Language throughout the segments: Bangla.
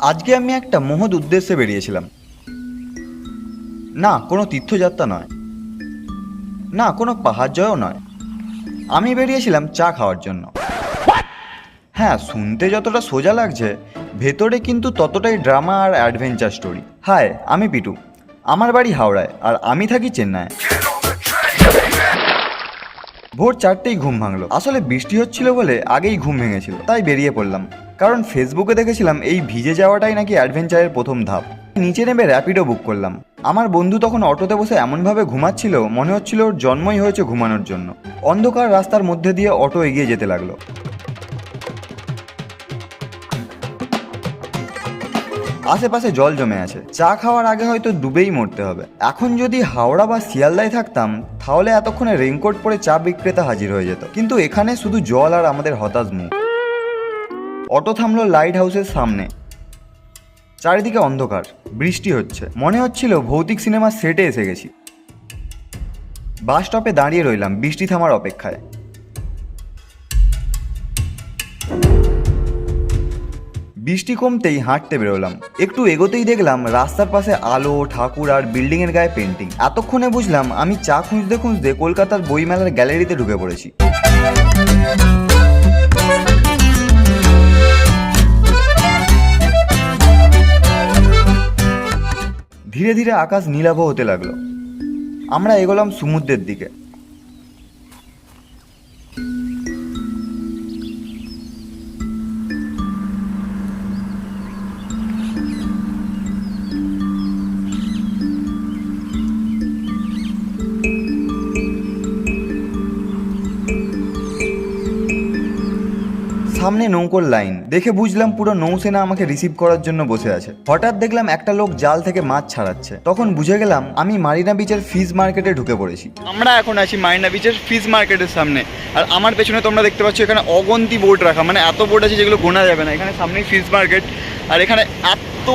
আজকে আমি একটা মহৎ উদ্দেশ্যে বেরিয়েছিলাম। না কোনো তীর্থযাত্রা নয়। না কোনো পাহাড় জয়ও নয়। আমি বেরিয়েছিলাম চা খাওয়ার জন্য। হ্যাঁ শুনতে যতটা সোজা লাগছে ভেতরে কিন্তু ততটাই ড্রামা আর অ্যাডভেঞ্চার স্টোরি। হাই আমি পিটু। আমার বাড়ি হাওড়ায় আর আমি থাকি চেন্নাইয়ে ভোর চারটেই ঘুম ভাঙলো। আসলে বৃষ্টি হচ্ছিল বলে আগেই ঘুম ভেঙেছিল তাই বেরিয়ে পড়লাম। কারণ ফেসবুকে দেখেছিলাম এই ভিজে যাওয়াটাই নাকি অ্যাডভেঞ্চারের প্রথম ধাপ। নিচে নেমে র্যাপিডো বুক করলাম। আমার বন্ধু তখন অটোতে বসে এমনভাবে ঘুমাচ্ছিল, মনে হচ্ছিল ওর জন্মই হয়েছে ঘুমানোর জন্য। অন্ধকার রাস্তার মধ্যে দিয়ে অটো এগিয়ে যেতে লাগল। আশেপাশে জল জমে আছে। চা খাওয়ার আগে হয়তো ডুবেই মরতে হবে। এখন যদি হাওড়া বা শিয়ালদায় থাকতাম, তাহলে এতক্ষণে রেইনকোট পরে চা বিক্রেতা হাজির হয়ে যেত। কিন্তু এখানে শুধু জল আর আমাদের হতাশ মুখ। অটো থামলো লাইট হাউসের সামনে। চারিদিকে অন্ধকার, বৃষ্টি হচ্ছে। মনে হচ্ছিল ভৌতিক সিনেমার সেটে এসে গেছি। বাস স্টপে দাঁড়িয়ে রইলাম, বৃষ্টি থামার অপেক্ষায়। বৃষ্টি কমতেই হাঁটতে বেরোলাম। একটু এগোতেই দেখলাম রাস্তার পাশে আলো, ঠাকুর আর বিল্ডিং এর গায়ে পেন্টিং এতক্ষণে বুঝলাম আমি চা খুঁজতে খুঁজতে কলকাতার বইমেলার গ্যালারিতে ঢুকে পড়েছি। ধীরে ধীরে আকাশ নীলাভ হতে লাগল। আমরা এগোলাম সমুদ্রের দিকে। সামনে নৌকোর লাইন। দেখে বুঝলাম পুরো নৌসেনা আমাকে রিসিভ করার জন্য বসে আছে। হঠাৎ দেখলাম একটা লোক জাল থেকে মাছ ছাড়াচ্ছে। তখন বুঝে গেলাম আমি মারিনা বিচের ফিশ মার্কেটে ঢুকে পড়েছি। আমরা এখন আছি মারিনা বিচের ফিশ মার্কেটের সামনে। আর আমার পেছনে তোমরা দেখতে পাচ্ছ এখানে অগন্তি বোর্ড রাখা। মানে এত বোর্ড আছে যেগুলো গোনা যাবে না। এখানে সামনেই ফিশ মার্কেট আর এখানে এত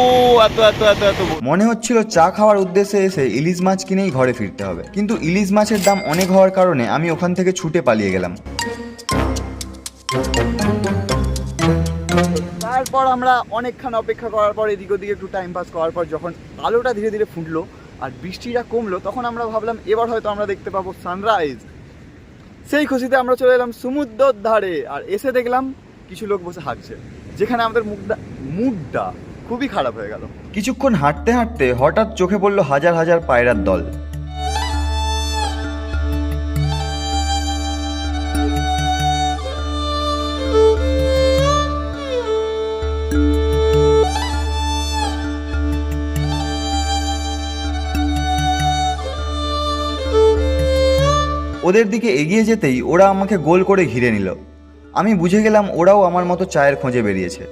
এত এত এত এত মনে হচ্ছিল চা খাওয়ার উদ্দেশ্যে এসে ইলিশ মাছ কিনেই ঘরে ফিরতে হবে। কিন্তু ইলিশ মাছের দাম অনেক হওয়ার কারণে আমি ওখান থেকে ছুটে পালিয়ে গেলাম। তারপর আমরা অনেকক্ষণ অপেক্ষা করার পর এদিক ওদিকে একটু টাইম পাস করার পর যখন আলোটা ধীরে ধীরে ফুটলো আর বৃষ্টিটা কমলো, তখন আমরা ভাবলাম এবার হয়তো আমরা দেখতে পাবো সানরাইজ সেই খুশিতে আমরা চলে এলাম সমুদ্রর ধারে আর এসে দেখলাম কিছু লোক বসে হাঁটছে, যেখানে আমাদের মুখটা, মুডটা খুবই খারাপ হয়ে গেল। কিছুক্ষণ হাঁটতে হাঁটতে হঠাৎ চোখে পড়ল হাজার হাজার পায়রার দল। ওদের দিকে এগিয়ে যেতেই ওরা আমাকে গোল করে ঘিরে নিল। আমি বুঝে গেলাম ওরাও আমার মতো চায়ের খোঁজে বেরিয়েছে।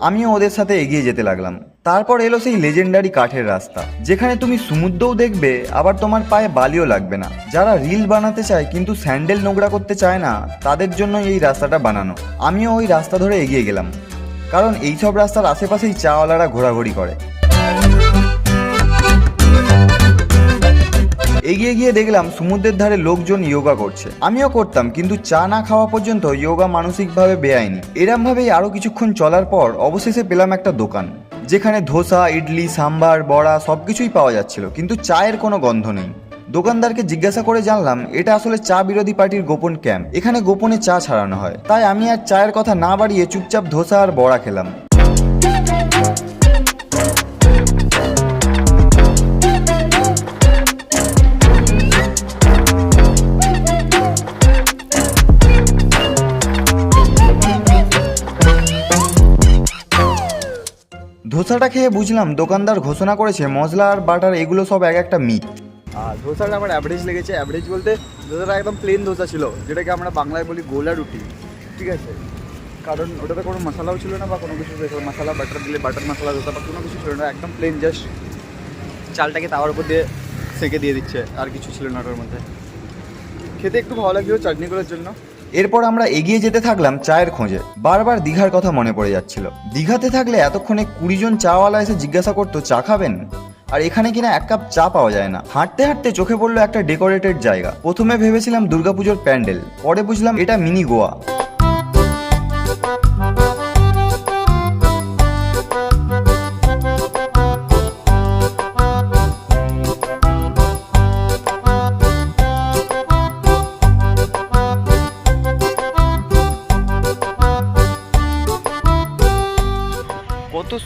আমিও ওদের সাথে এগিয়ে যেতে লাগলাম। তারপর এলো সেই লেজেন্ডারি কাঠের রাস্তা, যেখানে তুমি সমুদ্রও দেখবে, আবার তোমার পায়ে বালিও লাগবে না। যারা রিল বানাতে চায় কিন্তু স্যান্ডেল নোংরা করতে চায় না, তাদের জন্য এই রাস্তাটা বানানো। আমিও ওই রাস্তা ধরে এগিয়ে গেলাম। কারণ এইসব রাস্তার আশেপাশেই চাওয়ালারা ঘোরাঘুরি করে। এগিয়ে গিয়ে দেখলাম সমুদ্রের ধারে লোকজন যোগা করছে। আমিও করতাম, কিন্তু চা না খাওয়া পর্যন্ত যোগা মানসিকভাবে বেআইনি। এরম ভাবেই আরও কিছুক্ষণ চলার পর অবশেষে পেলাম একটা দোকান, যেখানে ধোসা, ইডলি, সাম্বার, বড়া সব কিছুই পাওয়া যাচ্ছিল, কিন্তু চায়ের কোনো গন্ধ নেই। দোকানদারকে জিজ্ঞাসা করে জানলাম, এটা আসলে চা বিরোধী পার্টির গোপন ক্যাম্প। এখানে গোপনে চা ছাড়ানো হয়। তাই আমি আর চায়ের কথা না বাড়িয়ে চুপচাপ ধোসা আর বড়া খেলাম। ধোসাটা খেয়ে বুঝলাম দোকানদার ঘোষণা করেছে মশলা আর বাটার এগুলো সব এক একটা মিথ আর ধোসাটা আমার অ্যাভারেজ লেগেছে। অ্যাভারেজ বলতে ধোসাটা একদম প্লেন ধোসা ছিল, যেটাকে আমরা বাংলায় বলি গোলা রুটি। ঠিক আছে? কারণ ওটাতে কোনো মশলাও ছিল না বা কোনো কিছু মশলা বাটার দিলে বাটার মশলা, ধোসা বা কোনো কিছু ছিল না, একদম প্লেন জাস্ট চালটাকে তাওয়ার উপর দিয়ে সেঁকে দিয়ে দিচ্ছে, আর কিছু ছিল না ওটার মধ্যে। খেতে একটু ভালো লাগছিল চাটনিগুলোর জন্য। এরপর আমরা এগিয়ে যেতে থাকলাম চায়ের খোঁজে। বারবার দীঘার কথা মনে পড়ে যাচ্ছিল। দীঘাতে থাকলে এতক্ষণে কুড়ি জন চাওয়ালা এসে জিজ্ঞাসা করতো, চা খাবেন? আর এখানে কিনা এক কাপ চা পাওয়া যায় না। হাঁটতে হাঁটতে চোখে পড়ল একটা ডেকোরেটেড জায়গা। প্রথমে ভেবেছিলাম দুর্গাপুজোর প্যান্ডেল, পরে বুঝলাম এটা মিনি গোয়া।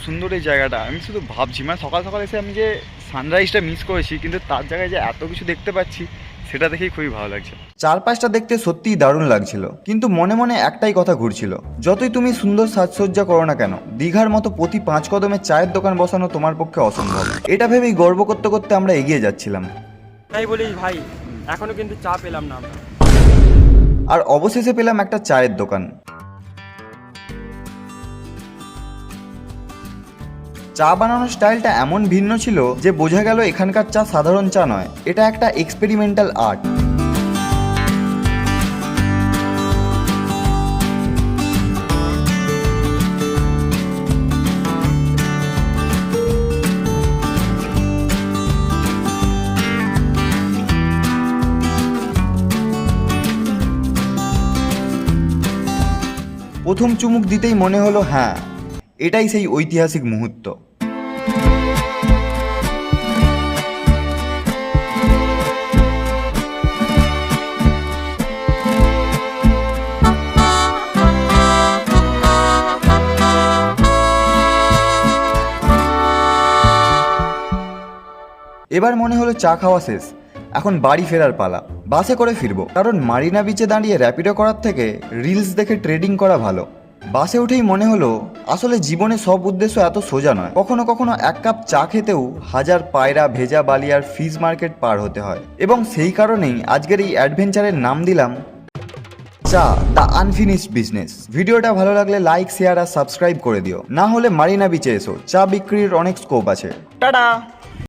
সুন্দর এই জায়গাটা। আমি শুধু ভাবছি মানে সকাল সকাল এসে আমি যে সানরাইজটা মিস করেছি কিন্তু তার জায়গায় যে এত কিছু দেখতে পাচ্ছি সেটা দেখেই খুবই ভালো লাগছে। চারপাশটা দেখতে সত্যিই দারুণ লাগছিল কিন্তু মনে মনে একটাই কথা ঘুরছিল যতই তুমি সুন্দর সাজসজ্জা করো না কেন দীঘার মতো প্রতি পাঁচ কদমে চায়ের দোকান বসানো তোমার পক্ষে অসম্ভব। এটা ভেবেই গর্ব করতে করতে আমরা এগিয়ে যাচ্ছিলাম। তাই বলিস ভাই এখনও কিন্তু চা পেলাম না আমরা। আর অবশেষে পেলাম একটা চায়ের দোকান। চা বানানোর স্টাইলটা এমন ভিন্ন ছিল যে বোঝা গেল এখানকার চা সাধারণ চা নয়। এটা একটা এক্সপেরিমেন্টাল আর্ট প্রথম চুমুক দিতেই মনে হলো হ্যাঁ এটাই সেই ঐতিহাসিক মুহূর্ত। এবার মনে হলো চা খাওয়া শেষ। এখন বাড়ি ফেরার পালা। বাসে করে ফিরবো। কারণ মারিনা বিচে দাঁড়িয়ে র্যাপিডো করার থেকে রিলস দেখে ট্রেডিং করা ভালো। বাসে উঠেই মনে হলো, আসলে জীবনে সব উদ্দেশ্য এত সোজা নয়। কখনো কখনো এক কাপ চা খেতেও হাজার পায়রা, ভেজা বালিয়ার ফিজ মার্কেট পার হতে হয়। এবং সেই কারণেই আজকের এই অ্যাডভেঞ্চারের নাম দিলাম, চা, দ্য আনফিনিশড বিজনেস। ভিডিওটা ভালো লাগলে লাইক, শেয়ার আর সাবস্ক্রাইব করে দিও। না হলে মারিনা বিচে এসো। চা বিক্রির অনেক স্কোপ আছে। টাটা!